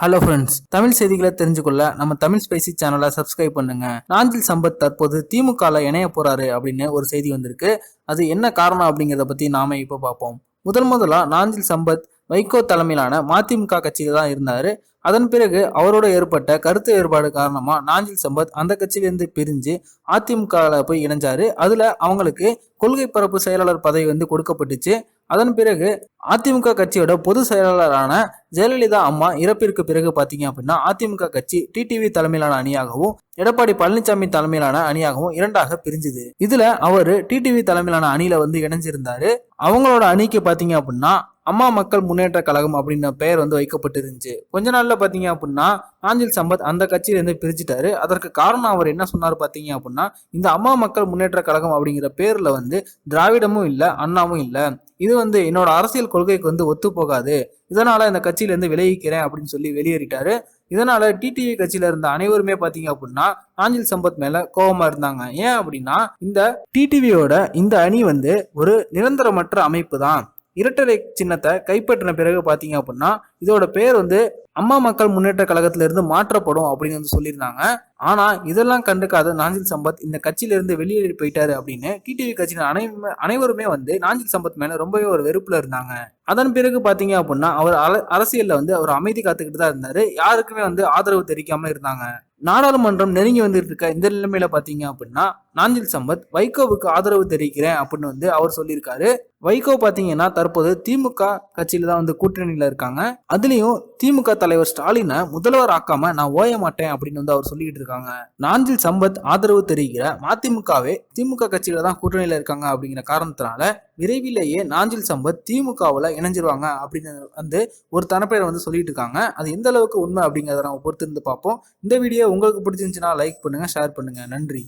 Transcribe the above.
Hello friends Tamil செய்திகளை தெரிஞ்சுக்கொள்ள நம்ம Tamil spicy சேனலை சப்ஸ்கிரைப் பண்ணுங்க. நாஞ்சில் சம்பத் தற்போது திமுகல இணைய போறாரு அப்படின்னு ஒரு செய்தி வந்திருக்கு. அது என்ன காரணம் அப்படிங்கிறத பத்தி நாம இப்போ பார்ப்போம். முதல் முதலா நாஞ்சில் சம்பத் வைகோ தலைமையிலான மதிமுக கட்சியில் தான் இருந்தார். அதன் பிறகு அவரோட ஏற்பட்ட கருத்து வேறுபாடு காரணமாக நாஞ்சில் சம்பத் அந்த கட்சியிலேருந்து பிரிஞ்சு அதிமுகவில் போய் இணைஞ்சார். அதில் அவங்களுக்கு கொள்கை பரப்பு செயலாளர் பதவி வந்து கொடுக்கப்பட்டுச்சு. அதன் பிறகு அதிமுக கட்சியோட பொது செயலாளரான ஜெயலலிதா அம்மா இறப்பிற்கு பிறகு பார்த்தீங்க அப்படின்னா அதிமுக கட்சி டிடிவி தலைமையிலான அணியாகவும் எடப்பாடி பழனிசாமி தலைமையிலான அணியாகவும் இரண்டாக பிரிஞ்சுது. இதுல அவர் டிடிவி தலைமையிலான அணியில வந்து இணைஞ்சிருந்தாரு. அவங்களோட அணிக்கு பார்த்தீங்க அப்படின்னா அம்மா மக்கள் முன்னேற்ற கழகம் அப்படின்ற பெயர் வந்து வைக்கப்பட்டிருந்துச்சு. கொஞ்ச நாள்ல பாத்தீங்க அப்படின்னா ஆஞ்சில் சம்பத் அந்த கட்சியிலேருந்து பிரிச்சுட்டாரு அதற்கு காரணம் அவர் என்ன சொன்னார் பாத்தீங்க அப்படின்னா இந்த அம்மா மக்கள் முன்னேற்ற கழகம் அப்படிங்கிற பேர்ல வந்து திராவிடமும் இல்லை அண்ணாவும் இல்லை. இது வந்து என்னோட அரசியல் கொள்கைக்கு வந்து ஒத்து போகாது. இதனால இந்த கட்சியிலேருந்து விலகிக்கிறேன் அப்படின்னு சொல்லி வெளியேறிட்டாரு. இதனால டிடிவி கட்சியில இருந்த அனைவருமே பாத்தீங்க அப்படின்னா ஆஞ்சில் சம்பத் மேல கோபமா இருந்தாங்க. ஏன் அப்படின்னா இந்த டிடிவியோட இந்த அணி வந்து ஒரு நிரந்தரமற்ற அமைப்பு தான். இரட்டலை சின்னத்தை கைப்பற்றின பிறகு பார்த்தீங்க அப்படின்னா இதோட பேர் வந்து அம்மா மக்கள் முன்னேற்ற கழகத்திலிருந்து மாற்றப்படும் அப்படின்னு வந்து சொல்லியிருந்தாங்க. ஆனால் இதெல்லாம் கண்டுக்காத நாஞ்சில் சம்பத் இந்த கட்சியிலிருந்து வெளியேறி போயிட்டாரு அப்படின்னு டிடிவி கட்சியின் அனை அனைவருமே வந்து நாஞ்சில் சம்பத் மேலே ரொம்பவே ஒரு வெறுப்பில் இருந்தாங்க. அதன் பிறகு பார்த்தீங்க அப்படின்னா அவர் அல- வந்து அவர் அமைதி காத்துக்கிட்டு தான் இருந்தார். யாருக்குமே வந்து ஆதரவு தெரிவிக்காமல் இருந்தாங்க. நாடாளுமன்றம் நெருங்கி வந்துட்டு இருக்க இந்த நிலைமையில பார்த்தீங்க அப்படின்னா நாஞ்சில் சம்பத் வைகோவுக்கு ஆதரவு தெரிவிக்கிறேன் அப்படின்னு வந்து அவர் சொல்லியிருக்காரு. வைகோ பார்த்தீங்கன்னா தற்போது திமுக கட்சியில தான் வந்து கூட்டணியில் இருக்காங்க. அதுலேயும் திமுக தலைவர் ஸ்டாலினை முதல்வர் ஆக்காம நான் ஓய மாட்டேன் அப்படின்னு வந்து அவர் சொல்லிட்டு இருக்காங்க. நாஞ்சில் சம்பத் ஆதரவு தெரிவிக்கிற மதிமுகவே திமுக கட்சியில தான் கூட்டணியில் இருக்காங்க அப்படிங்கிற காரணத்தினால விரைவிலேயே நாஞ்சில் சம்பத் திமுகவில் இணைஞ்சிருவாங்க அப்படின்னு வந்து ஒரு தனப்பெயரை வந்து சொல்லிட்டு இருக்காங்க. அது எந்த அளவுக்கு உண்மை அப்படிங்கிறத நம்ம பொறுத்து இருந்து பார்ப்போம். இந்த வீடியோ உங்களுக்கு பிடிச்சிருந்துச்சுன்னா லைக் பண்ணுங்க ஷேர் பண்ணுங்க. நன்றி.